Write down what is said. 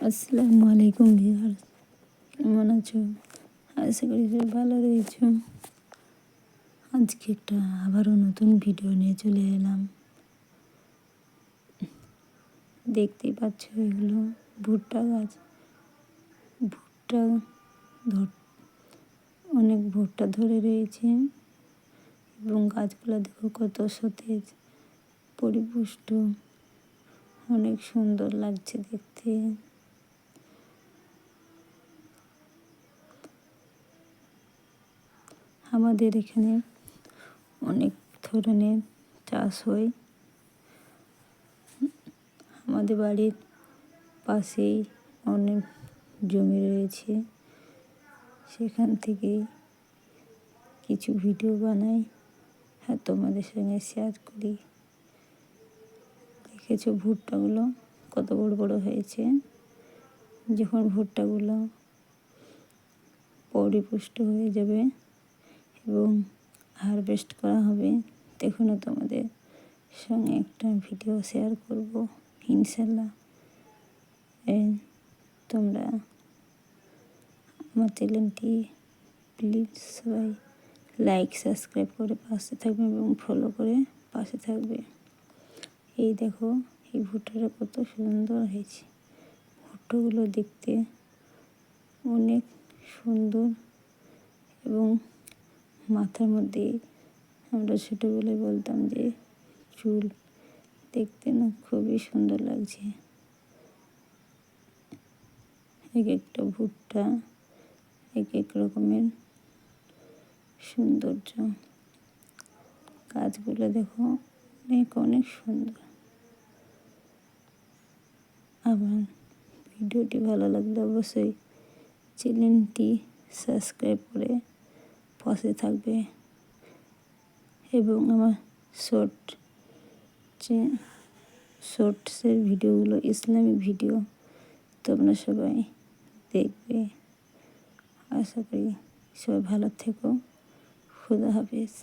আসসালামু আলাইকুম ভিউয়ার কেমন আছো? আশা করি সবাই ভালো রয়েছো। আজকে একটা আবারও নতুন ভিডিও নিয়ে চলে এলাম। দেখতেই পাচ্ছ এগুলো ভুট্টা গাছ। ভুট্টা ধর অনেক ভুট্টা ধরে রয়েছে এবং গাছগুলো দেখো কত সতেজ, পরিপুষ্ট। অনেক সুন্দর লাগছে দেখতে। আমাদের এখানে অনেক ধরনের চাষ হয়। আমাদের বাড়ির পাশেই অনেক জমি রয়েছে। সেখান থেকে কিছু ভিডিও বানাই হ্যাঁ তোমাদের সঙ্গে শেয়ার করি। দেখেছ ভুট্টাগুলো কত বড় বড় হয়েছে? যখন ভুট্টাগুলো পরিপুষ্ট হয়ে যাবে এবং হারভেস্ট করা হবে তখনও তোমাদের সঙ্গে একটা ভিডিও শেয়ার করব ইনশাল্লাহ তোমরা আমার চ্যানেলটি প্লিজ সবাই লাইক সাবস্ক্রাইব করে পাশে থাকবে এবং ফলো করে পাশে থাকবে। এই দেখো, এই ভুট্টাটা কত সুন্দর হয়েছে। ভুট্টাগুলো দেখতে অনেক সুন্দর এবং মাথার মধ্যে আমরা ছোটোবেলায় বলতাম যে, চুল দেখতে না খুবই সুন্দর লাগছে। এক একটা ভুট্টা এক এক রকমের সৌন্দর্য। গাছগুলো দেখো অনেক অনেক সুন্দর। আমার ভিডিওটি ভালো লাগলে অবশ্যই চ্যানেলটি সাবস্ক্রাইব করে পাশে থাকবে এবং আমার শর্ট শর্টসের ভিডিওগুলো ইসলামিক ভিডিও তোমরা সবাই দেখবে। আশা করি সবাই ভালো থেকো। খুদা হাফিজ।